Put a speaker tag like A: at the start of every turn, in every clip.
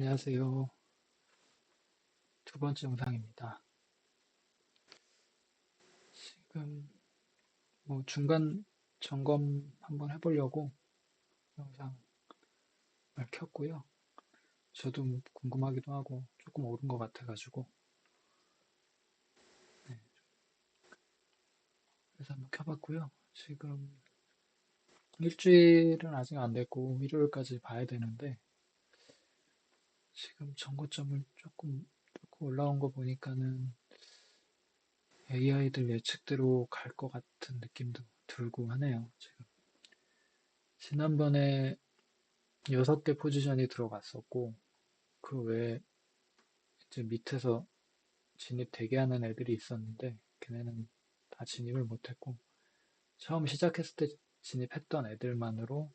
A: 안녕하세요. 두 번째 영상입니다. 지금 뭐 중간 점검 한번 해보려고 영상을 켰고요. 저도 궁금하기도 하고 조금 옳은 것 같아가지고 네. 그래서 한번 켜봤고요. 지금 일주일은 아직 안 됐고 일요일까지 봐야 되는데 지금 정고점을 조금 조금 올라온 거 보니까는 AI들 예측대로 갈 것 같은 느낌도 들고 하네요. 지금 지난번에 6개 포지션이 들어갔었고 그 외에 이제 밑에서 진입 대기하는 애들이 있었는데 걔네는 다 진입을 못했고 처음 시작했을 때 진입했던 애들만으로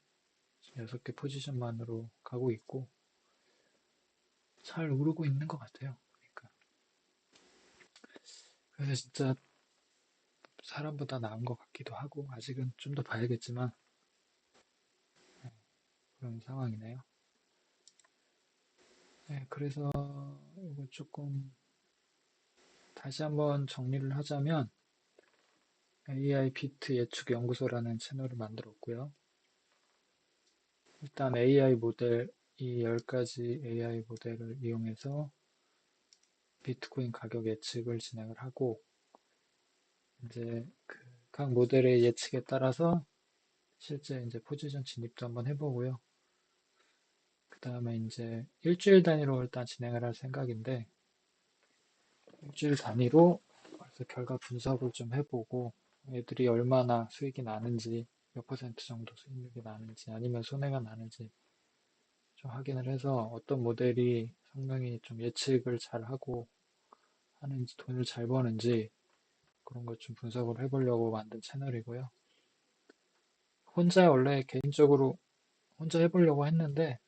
A: 6개 포지션만으로 가고 있고 잘 오르고 있는 것 같아요. 그러니까. 그래서 진짜 사람보다 나은 것 같기도 하고 아직은 좀 더 봐야겠지만 네, 그런 상황이네요. 네, 그래서 이거 조금 다시 한번 정리를 하자면 AI 비트 예측 연구소라는 채널을 만들었고요. 일단 AI 모델 이 10가지 AI 모델을 이용해서 비트코인 가격 예측을 진행을 하고 이제 그 각 모델의 예측에 따라서 실제 이제 포지션 진입도 한번 해보고요. 그 다음에 이제 일주일 단위로 일단 진행을 할 생각인데 일주일 단위로 그래서 결과 분석을 좀 해보고 애들이 얼마나 수익이 나는지 몇 퍼센트 정도 수익률이 나는지 아니면 손해가 나는지 좀 확인을 해서 어떤 모델이 상당히 좀 예측을 잘 하고 하는지 돈을 잘 버는지 그런 것 좀 분석을 해보려고 만든 채널이고요. 혼자 원래 개인적으로 혼자 해보려고 했는데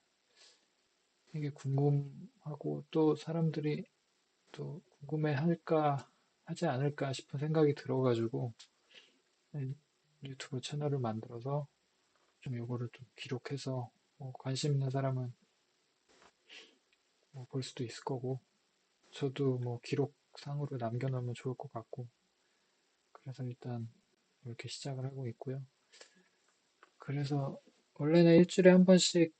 A: 이게 궁금하고 또 사람들이 또 궁금해 할까 하지 않을까 싶은 생각이 들어가지고 유튜브 채널을 만들어서 좀 요거를 좀 기록해서 뭐 관심 있는 사람은 뭐 볼 수도 있을 거고 저도 뭐 기록상으로 남겨놓으면 좋을 것 같고 그래서 일단 이렇게 시작을 하고 있고요. 그래서 원래는 일주일에 한 번씩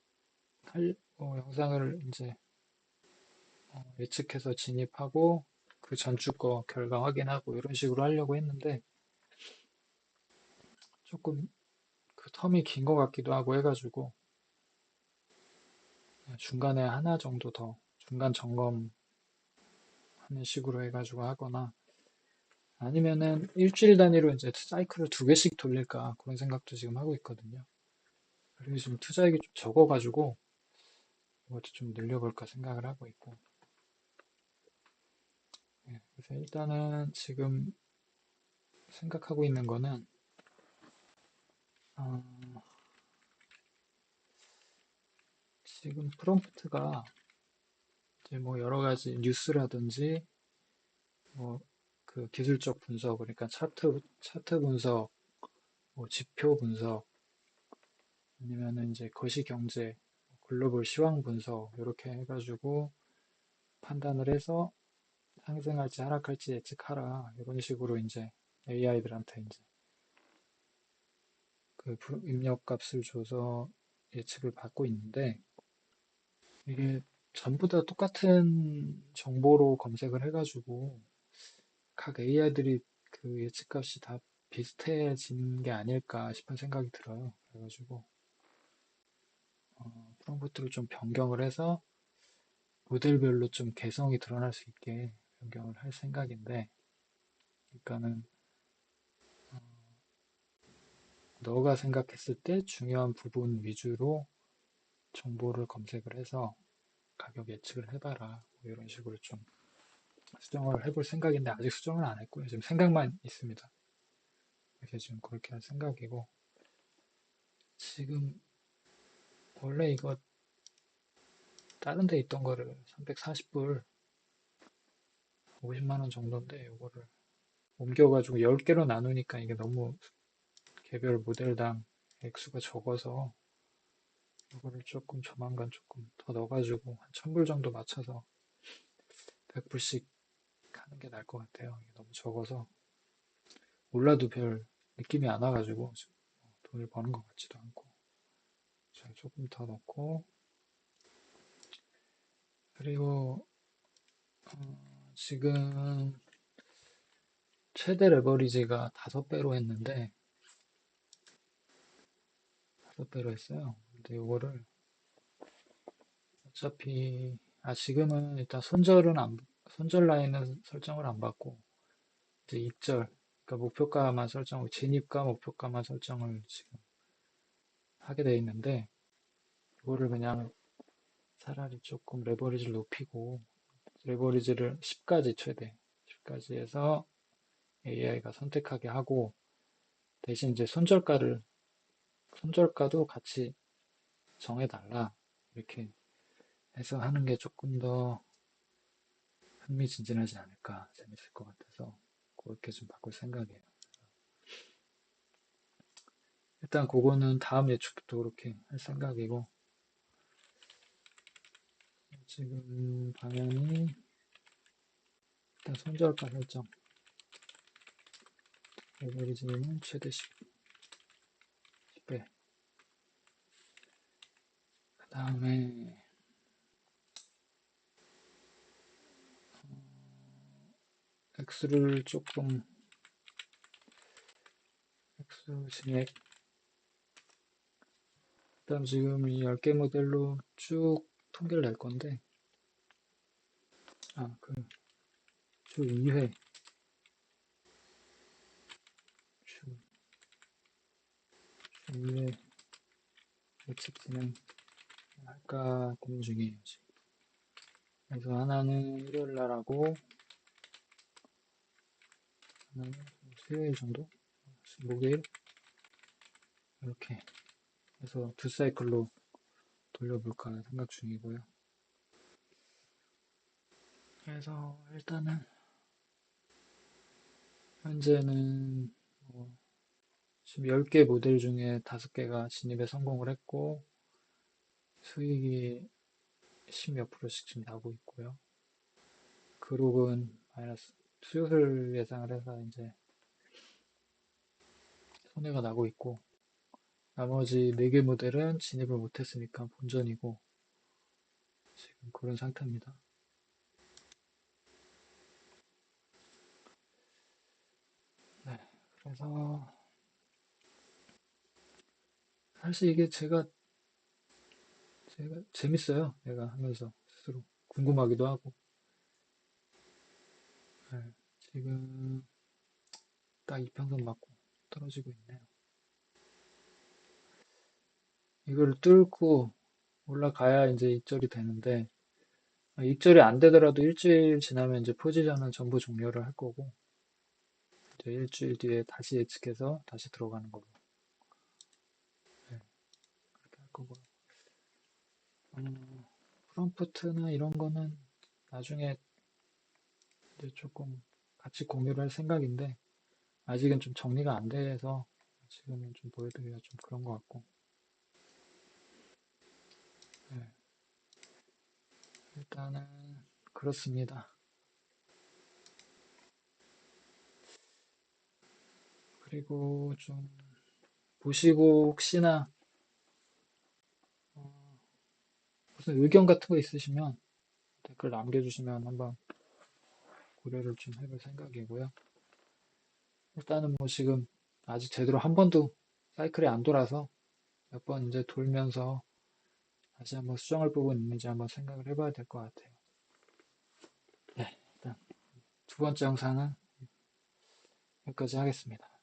A: 할, 어, 영상을 이제 어, 예측해서 진입하고 그 전주 거 결과 확인하고 이런 식으로 하려고 했는데 조금 그 텀이 긴 것 같기도 하고 해가지고 중간에 하나 정도 더 중간 점검 하는 식으로 해가지고 하거나 아니면은 일주일 단위로 이제 사이클을 두 개씩 돌릴까 그런 생각도 지금 하고 있거든요. 그리고 지금 투자액이 좀 적어가지고 이것도 좀 늘려볼까 생각을 하고 있고. 네, 그래서 일단은 지금 생각하고 있는 거는 어, 지금 프롬프트가 이제 뭐 여러 가지 뉴스라든지 뭐 그 기술적 분석 그러니까 차트 차트 분석 뭐 지표 분석 아니면은 이제 거시 경제 글로벌 시황 분석 이렇게 해가지고 판단을 해서 상승할지 하락할지 예측하라. 이런 식으로 이제 AI들한테 이제 그 입력값을 줘서 예측을 받고 있는데 이게 전부 다 똑같은 정보로 검색을 해가지고 각 AI들이 그 예측값이 다 비슷해진 게 아닐까 싶은 생각이 들어요. 그래가지고 어, 프롬프트를 좀 변경을 해서 모델별로 좀 개성이 드러날 수 있게 변경을 할 생각인데 그러니까는 어, 너가 생각했을 때 중요한 부분 위주로 정보를 검색을 해서 가격 예측을 해봐라. 뭐 이런 식으로 좀 수정을 해볼 생각인데 아직 수정을 안 했고요. 지금 생각만 있습니다. 그래서 지금 그렇게 할 생각이고 지금 원래 이거 다른 데 있던 거를 340불 50만원 정도인데 이거를 옮겨가지고 10개로 나누니까 이게 너무 개별 모델당 액수가 적어서 이거를 조금 조만간 조금 더 넣어가지고 한 1000불 정도 맞춰서 100불씩 하는 게 나을 것 같아요. 너무 적어서 올라도 별 느낌이 안 와가지고 돈을 버는 것 같지도 않고 자, 조금 더 넣고 그리고 어, 지금 최대 레버리지가 다섯 배로 했는데 다섯 배로 했어요. 근데 이거를 어차피 아 지금은 일단 손절은 안 손절 라인은 설정을 안 받고 이제 입절 그러니까 목표가만 설정을 진입가 목표가만 설정을 지금 하게 돼 있는데 이거를 그냥 차라리 조금 레버리지를 높이고 레버리지를 10까지 최대 10까지 해서 AI가 선택하게 하고 대신 이제 손절가를 손절가도 같이 정해달라. 이렇게 해서 하는 게 조금 더 흥미진진하지 않을까 재밌을 것 같아서 그렇게 좀 바꿀 생각이에요. 일단 그거는 다음 예측부터 그렇게 할 생각이고 지금 방향이 일단 손절가 설정 레버리지는 최대 10, 10배 그 다음에 X를 조금 X 진액. 일단 지금 이 10개 모델로 쭉 통계를 낼 건데 아, 그, 주 2회. 주, 주 2회 예측 진행 할까 고민 중이에요 그래서 하나는 일요일 날 하고 하나는 수요일 정도 목요일 이렇게 해서 두 사이클로 돌려볼까 생각 중이고요. 그래서 일단은 현재는 뭐 지금 10개 모델 중에 5개가 진입에 성공을 했고 수익이 10몇 프로씩 지금 나고 있고요. 그룹은 마이너스 수요를 예상을 해서 이제 손해가 나고 있고 나머지 4개 모델은 진입을 못했으니까 본전이고 지금 그런 상태입니다. 네, 그래서 사실 이게 제가 제가 재밌어요. 내가 하면서 스스로 궁금하기도 하고 네, 지금 딱 이평선 맞고 떨어지고 있네요. 이걸 뚫고 올라가야 이제 입절이 되는데 입절이 안 되더라도 일주일 지나면 이제 포지션은 전부 종료를 할 거고 이제 일주일 뒤에 다시 예측해서 다시 들어가는 걸로 네, 그렇게 할 거고 음, 프롬프트나 이런 거는 나중에 이제 조금 같이 공유를 할 생각인데 아직은 좀 정리가 안 돼서 지금은 좀 보여드리기가 좀 그런 것 같고 네. 일단은 그렇습니다. 그리고 좀 보시고 혹시나 어, 무슨 의견 같은 거 있으시면 댓글 남겨주시면 한번 고려를 좀 해볼 생각이고요. 일단은 뭐 지금 아직 제대로 한 번도 사이클이 안 돌아서 몇 번 이제 돌면서 다시 한번 수정할 부분 있는지 한번 생각을 해봐야 될 것 같아요. 네, 일단 두 번째 영상은 여기까지 하겠습니다.